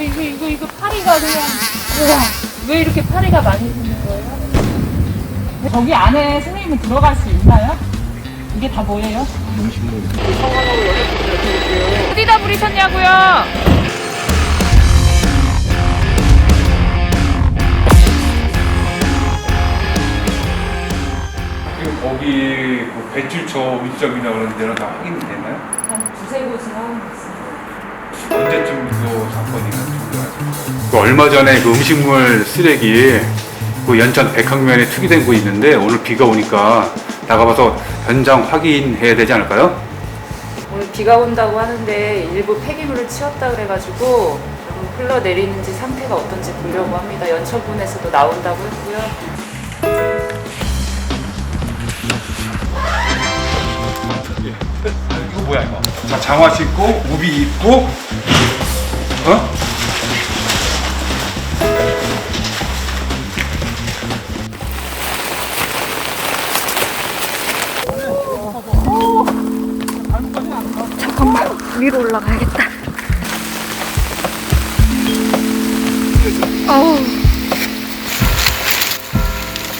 이거 이거 이거 이거 파리가 그냥 우와 왜 이렇게 파리가 많이 생긴 거예요? 저기 안에 선생님은 들어갈 수 있나요? 이게 다 뭐예요? 어디다 부리셨냐고요? 지금 거기 그 배출처 위점이나 그런 데는 다 확인이 되나요? 한 두세 곳은 하고 있습니다. 언제쯤 그 사건이 종료하죠? 그 얼마 전에 그 음식물 쓰레기 그 연천 백학면에 투기된 곳 있는데 오늘 비가 오니까 나가봐서 현장 확인해야 되지 않을까요? 오늘 비가 온다고 하는데 일부 폐기물을 치웠다 그래가지고 좀 흘러내리는지 상태가 어떤지 보려고 합니다. 연천군에서도 나온다고 했고요. 이거 뭐야 이거? 자 장화 신고 우비 입고 어? 위로 올라가야겠다. 어우,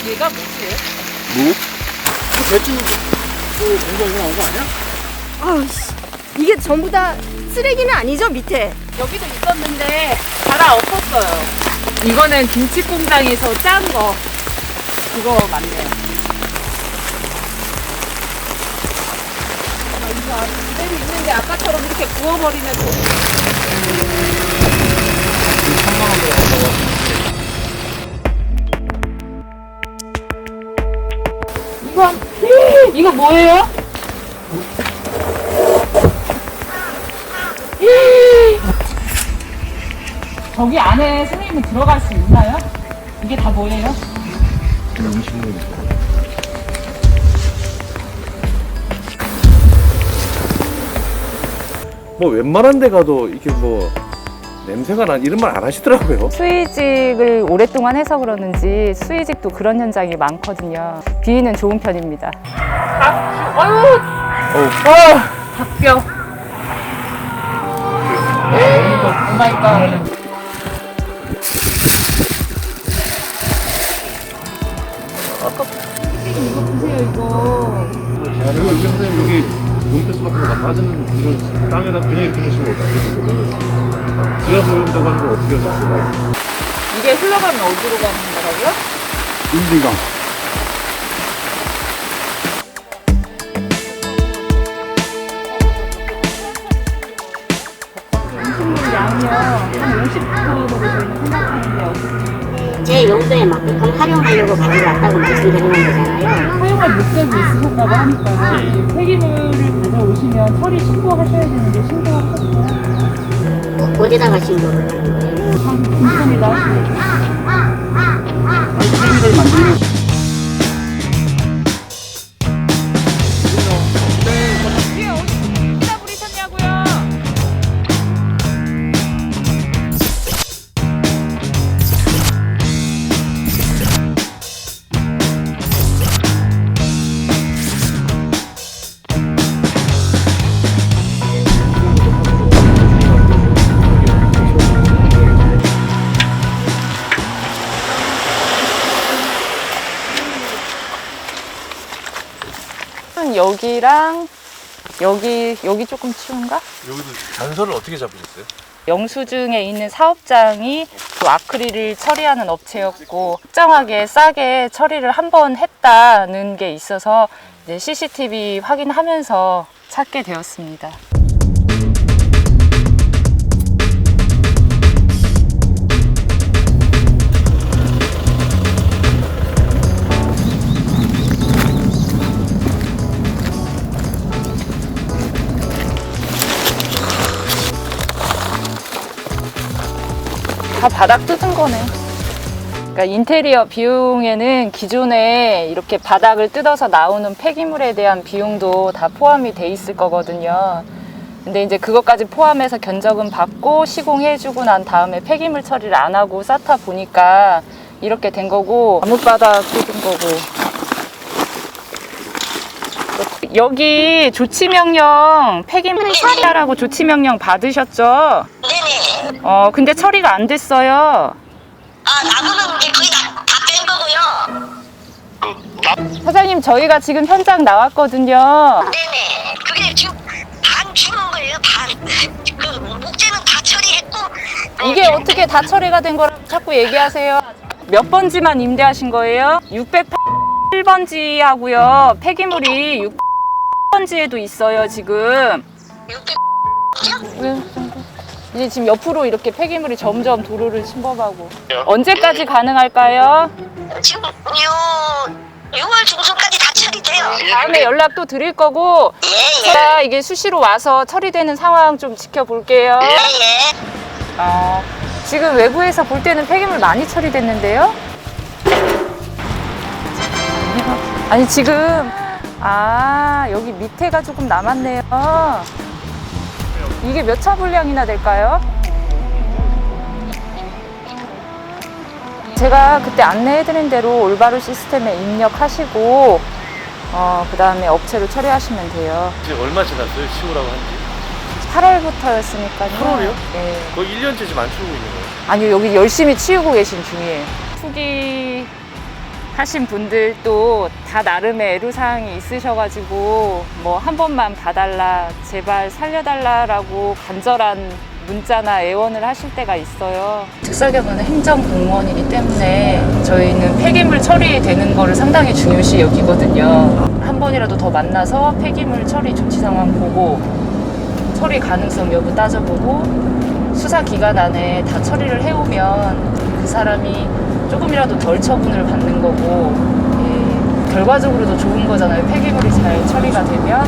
얘가 뭐지? 아우, 씨. 이게 전부 다 쓰레기는 아니죠, 밑에? 여기도 있었는데 갈아 엎었어요. 이거는 김치 공장에서 짠 거. 그거 맞네요. 아, 이거 아직 그대로 있는데 아까처럼 이렇게 구워버리면 좀. 이거 이거 뭐예요? 저기 안에 선생님은 들어갈 수 있나요? 이게 다 뭐예요? 뭐 웬만한 데 가도 이렇게 뭐 냄새가 난 이런 말 안 하시더라고요. 수의직을 오랫동안 해서 그러는지 수의직도 그런 현장이 많거든요. 비위는 좋은 편입니다. 아, 아유, 어, 박병. 오 마이 갓. 그리고 이게 선생님 여기 논패스 같은 거다 빠지는 이런 땅에다 그냥 두시면 어떡해요? 지하수 오른다고 하는 걸 어떻게 하셨어요? 이게 흘러가면 어디로 가는 거라고요? 인디강. 양이요 한 50%로 저희는 생각하는데 어떻게 제 용도에 맞게끔 활용하려고 가져왔다고 말씀드리는 거잖아요. 사용할 목적이 있으셨다고 하니까 이 폐기물을 가져오시면 처리 신고하셔야 되는데 신고하셨어요? 어, 어디다가 신고를 하는 거예요? 감사합니다. 위에 여기랑 여기 여기 조금 치운가? 여기도 단서를 어떻게 잡으셨어요? 영수증에 있는 사업장이 그 아크릴을 처리하는 업체였고 특정하게 싸게 처리를 한 번 했다는 게 있어서 이제 CCTV 확인하면서 찾게 되었습니다. 다 바닥 뜯은 거네. 그러니까 인테리어 비용에는 기존에 이렇게 바닥을 뜯어서 나오는 폐기물에 대한 비용도 다 포함이 돼 있을 거거든요. 근데 이제 그것까지 포함해서 견적은 받고 시공해주고 난 다음에 폐기물 처리를 안 하고 쌓다 보니까 이렇게 된 거고 나무바닥 뜯은 거고 여기 조치명령 폐기물 처리하라고 조치명령 받으셨죠? 어, 근데 처리가 안 됐어요. 아, 나무는 이제 거의 다, 다뺀 거고요. 사장님, 저희가 지금 현장 나왔거든요. 네네. 그게 지금 반 죽은 거예요, 반. 그 목재는 다 처리했고. 이게 어떻게 다 처리가 된 거라고 자꾸 얘기하세요? 몇 번지만 임대하신 거예요? 608번지 하고요. 폐기물이 6번지에도 있어요, 지금. 600이 제 지금 옆으로 이렇게 폐기물이 점점 도로를 침범하고. 언제까지 가능할까요? 지금 요 6월 중순까지 다 처리돼요. 다음에 연락 또 드릴 거고, 예, 예. 제가 이게 수시로 와서 처리되는 상황 좀 지켜볼게요. 예, 예. 어, 지금 외부에서 볼 때는 폐기물 많이 처리됐는데요? 아니, 지금, 아, 여기 밑에가 조금 남았네요. 이게 몇 차 분량이나 될까요? 제가 그때 안내해드린 대로 올바로 시스템에 입력하시고, 어, 그 다음에 업체로 처리하시면 돼요. 이제 얼마 지났어요? 치우라고 한지? 8월부터였으니까요. 8월이요? 네. 거의 1년째 지금 안 치우고 있는 거예요. 아니요, 여기 열심히 치우고 계신 중이에요. 투기 하신 분들도 다 나름의 애로사항이 있으셔가지고, 뭐 한 번만 봐달라, 제발 살려달라라고 간절한 문자나 애원을 하실 때가 있어요. 특사경은 행정공무원이기 때문에 저희는 폐기물 처리되는 거를 상당히 중요시 여기거든요. 한 번이라도 더 만나서 폐기물 처리 조치 상황 보고, 처리 가능성 여부 따져보고, 수사 기간 안에 다 처리를 해오면 그 사람이 조금이라도 덜 처분을 받는 거고 예, 결과적으로도 좋은 거잖아요. 폐기물이 잘 처리가 되면.